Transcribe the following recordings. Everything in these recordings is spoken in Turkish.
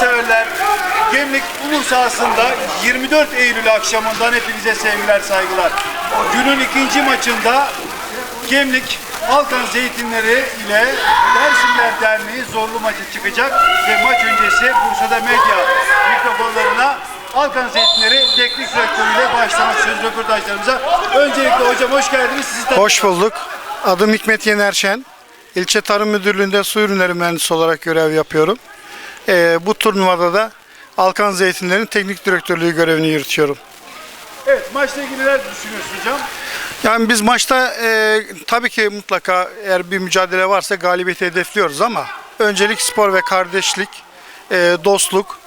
severler. Gemlik Ulu sahasında 24 Eylül akşamından hepinize sevgiler saygılar. Günün ikinci maçında Gemlik Alkan Zeytinleri ile Dersimler Derneği zorlu maçı çıkacak ve maç öncesi Bursa'da medya mikrofonlarına Alkan Zeytinleri teknik direktörüyle başlamak istiyoruz röportajlarımıza. Öncelikle hocam hoş geldiniz. Sizi. Hoş bulduk. Adım Hikmet Yenerşen. İlçe Tarım Müdürlüğü'nde su ürünleri mühendisi olarak görev yapıyorum. Ee, bu turnuvada da Alkan Zeytinler'in teknik direktörlüğü görevini yürütüyorum. Evet maçla ilgili neler düşünüyorsunuz hocam? Yani biz maçta e, tabii ki mutlaka eğer bir mücadele varsa galibiyeti hedefliyoruz ama öncelik spor ve kardeşlik, e, dostluk,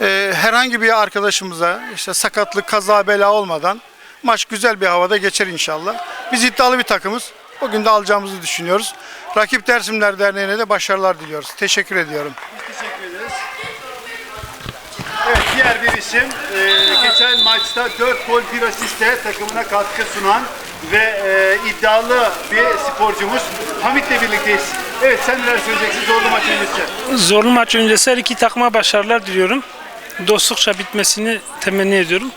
e, herhangi bir arkadaşımıza işte sakatlık, kaza, bela olmadan maç güzel bir havada geçer inşallah. Biz iddialı bir takımız. Bugün de alacağımızı düşünüyoruz. Rakip Dersimler Derneği'ne de başarılar diliyoruz. Teşekkür ediyorum. Diğer bir isim e, geçen maçta 4 gol 1 asiste takımına katkı sunan ve e, iddialı bir sporcumuz Hamit'le birlikteyiz. Evet sen neler söyleyeceksin zorlu maç öncesi? Zorlu maç öncesi her iki takıma başarılar diliyorum. Dostlukça bitmesini temenni ediyorum.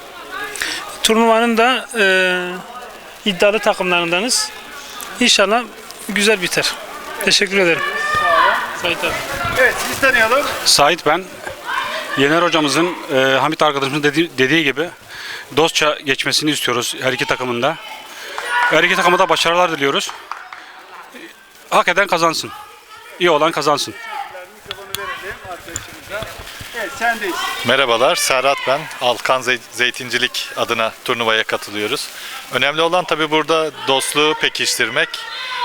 Turnuvanın da e, iddialı takımlarındanız. İnşallah güzel biter. Teşekkür ederim. Sait abi. Evet sizi tanıyalım. Sait ben. Yener hocamızın, e, Hamit arkadaşımızın dedi- dediği gibi dostça geçmesini istiyoruz her iki takımında. Her iki takıma da başarılar diliyoruz. Hak eden kazansın. İyi olan kazansın. Mikrofonu verelim arkadaşımıza. Evet sendeyiz. Merhabalar, Serhat ben. Alkan Zey- Zeytincilik adına turnuvaya katılıyoruz. Önemli olan tabii burada dostluğu pekiştirmek.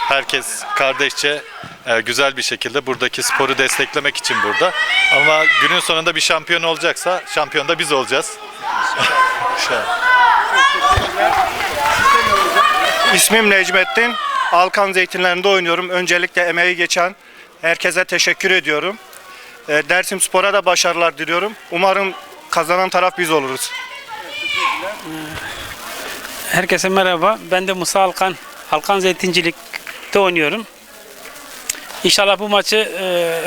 Herkes kardeşçe e, güzel bir şekilde buradaki sporu desteklemek için burada. Ama günün sonunda bir şampiyon olacaksa şampiyon da biz olacağız. İnşallah. İsmim Necmettin. Alkan Zeytinlerinde oynuyorum. Öncelikle emeği geçen herkese teşekkür ediyorum. Ee, Dersim Spor'a da başarılar diliyorum. Umarım kazanan taraf biz oluruz. Herkese merhaba. Ben de Musa Alkan. Alkan Zeytincilik'te oynuyorum. İnşallah bu maçı e,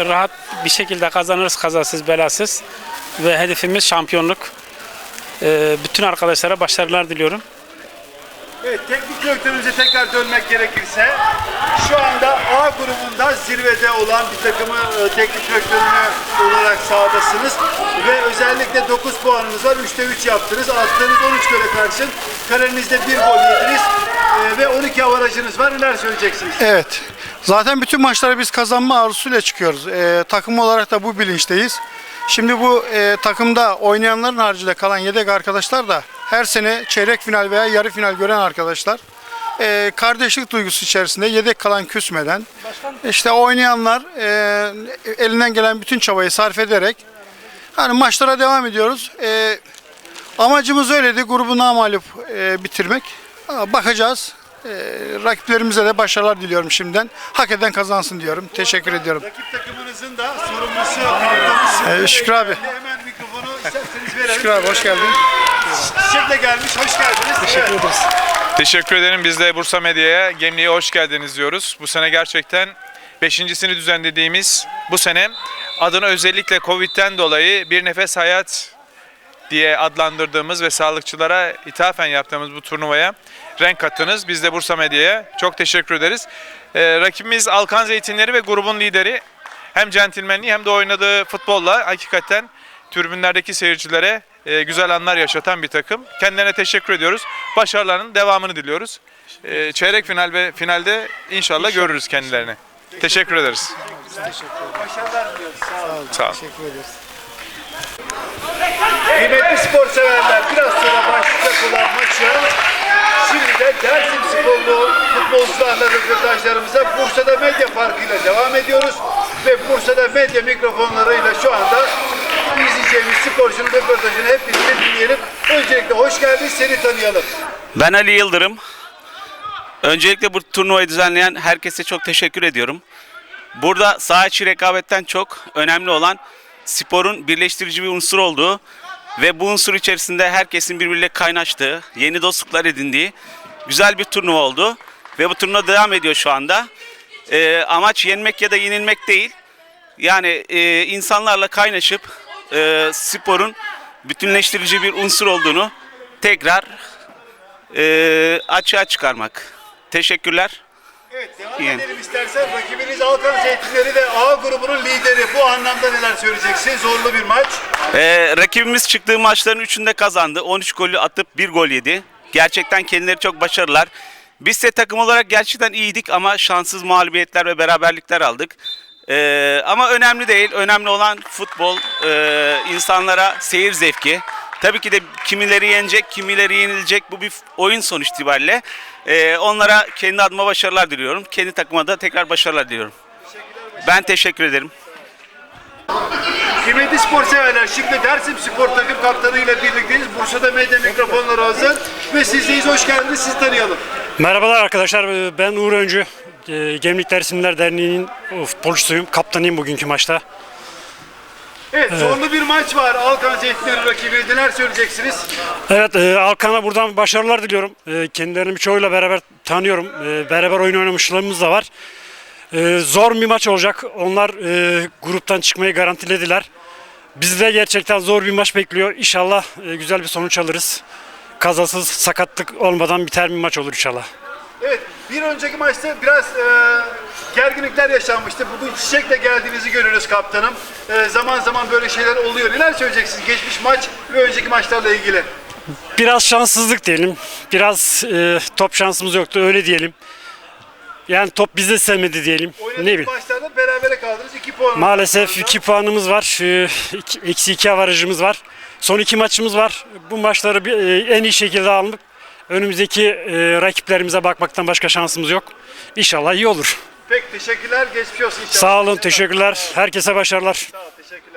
rahat bir şekilde kazanırız kazasız belasız. Ve hedefimiz şampiyonluk. E, bütün arkadaşlara başarılar diliyorum. Evet teknik direktörümüze tekrar dönmek gerekirse şu anda A grubunda zirvede olan bir takımı e, teknik direktörünü olarak sahadasınız ve özellikle 9 puanınız var. 3'te 3 yaptınız. Attığınız 13 göre karşın kalenizde 1 gol yediniz e, ve 12 avarajınız var. Neler söyleyeceksiniz? Evet. Zaten bütün maçlara biz kazanma arzusuyla çıkıyoruz. Ee, takım olarak da bu bilinçteyiz. Şimdi bu e, takımda oynayanların haricinde kalan yedek arkadaşlar da her sene çeyrek final veya yarı final gören arkadaşlar. Ee, kardeşlik duygusu içerisinde yedek kalan küsmeden işte oynayanlar e, elinden gelen bütün çabayı sarf ederek hani maçlara devam ediyoruz. Ee, amacımız öyleydi grubu namalup e, bitirmek. Ama bakacağız. Ee, rakiplerimize de başarılar diliyorum şimdiden. Hak eden kazansın diyorum. Teşekkür ediyorum. Rakip takımınızın da sorumlusu kaptanı Ee, Şükrü abi. Hemen mikrofonu isterseniz verelim. Şükür abi hoş geldin. Çiçekle gelmiş. Hoş geldiniz. Teşekkür Evet. ederiz. Teşekkür ederim. Biz de Bursa Medya'ya, Gemliğe hoş geldiniz diyoruz. Bu sene gerçekten beşincisini düzenlediğimiz bu sene adını özellikle Covid'den dolayı bir nefes hayat diye adlandırdığımız ve sağlıkçılara ithafen yaptığımız bu turnuvaya renk kattınız. Biz de Bursa Medya'ya çok teşekkür ederiz. Ee, rakibimiz Alkan Zeytinleri ve grubun lideri hem centilmenliği hem de oynadığı futbolla hakikaten tribünlerdeki seyircilere e, güzel anlar yaşatan bir takım. Kendilerine teşekkür ediyoruz. Başarılarının devamını diliyoruz. E, çeyrek final ve finalde inşallah görürüz kendilerini. Teşekkür ederiz. Başarılar diliyoruz. Sağ olun. Sağ olun. Teşekkür ederiz. Kıymetli spor severler biraz sonra başlayacak olan maçı şimdi de Dersim sporlu futbolcularla röportajlarımıza Bursa'da medya farkıyla devam ediyoruz ve Bursa'da medya mikrofonlarıyla şu sporcunun röportajını hep birlikte dinleyelim. Öncelikle hoş geldin seni tanıyalım. Ben Ali Yıldırım. Öncelikle bu turnuvayı düzenleyen herkese çok teşekkür ediyorum. Burada saha içi rekabetten çok önemli olan sporun birleştirici bir unsur olduğu ve bu unsur içerisinde herkesin birbiriyle kaynaştığı, yeni dostluklar edindiği güzel bir turnuva oldu. Ve bu turnuva devam ediyor şu anda. Ee, amaç yenmek ya da yenilmek değil. Yani e, insanlarla kaynaşıp e, sporun bütünleştirici bir unsur olduğunu tekrar e, açığa çıkarmak. Teşekkürler. Evet devam edelim istersen. Rakibiniz Alkan Zeytinleri ve A grubunun lideri. Bu anlamda neler söyleyeceksin? Zorlu bir maç. Ee, rakibimiz çıktığı maçların üçünde kazandı. 13 golü atıp 1 gol yedi. Gerçekten kendileri çok başarılılar. Biz de takım olarak gerçekten iyiydik ama şanssız mağlubiyetler ve beraberlikler aldık. Ee, ama önemli değil. Önemli olan futbol, ee, insanlara seyir zevki. Tabii ki de kimileri yenecek, kimileri yenilecek. Bu bir oyun sonuç itibariyle. Ee, onlara kendi adıma başarılar diliyorum. Kendi takıma da tekrar başarılar diliyorum. Ben teşekkür ederim. Kıymetli spor severler, şimdi Dersim Spor takım kaptanı ile birlikteyiz. Bursa'da medya mikrofonları hazır ve sizdeyiz. Hoş geldiniz, sizi tanıyalım. Merhabalar arkadaşlar, ben Uğur Öncü. Ee, Gemlik Dersimler Derneği'nin e, futbolcusuyum, kaptanıyım bugünkü maçta. Evet, zorlu bir maç var. Alkan Zeytinleri rakibi. Neler söyleyeceksiniz? Evet, e, Alkan'a buradan başarılar diliyorum. E, Kendilerini birçoğuyla beraber tanıyorum. E, Beraber oyun oynamışlığımız da var. E, Zor bir maç olacak. Onlar e, gruptan çıkmayı garantilediler. Bizi de gerçekten zor bir maç bekliyor. İnşallah e, güzel bir sonuç alırız. Kazasız, sakatlık olmadan biter bir maç olur inşallah. Evet, bir önceki maçta biraz e, gerginlikler yaşanmıştı. Bugün çiçekle geldiğinizi görüyoruz kaptanım. E, zaman zaman böyle şeyler oluyor. Neler söyleyeceksiniz geçmiş maç ve önceki maçlarla ilgili? Biraz şanssızlık diyelim. Biraz e, top şansımız yoktu öyle diyelim. Yani top bize sevmedi diyelim. Ne Oynadığınız bileyim. maçlarda berabere kaldınız. 2 puan. Maalesef 2 puanımız var. İki- Eksi 2 avarajımız var. Son iki maçımız var. Bu maçları e, en iyi şekilde aldık. Önümüzdeki e, rakiplerimize bakmaktan başka şansımız yok. İnşallah iyi olur. Pek teşekkürler. Geçmiş olsun inşallah. Sağ olun, teşekkürler. Herkese başarılar. Sağ ol, teşekkür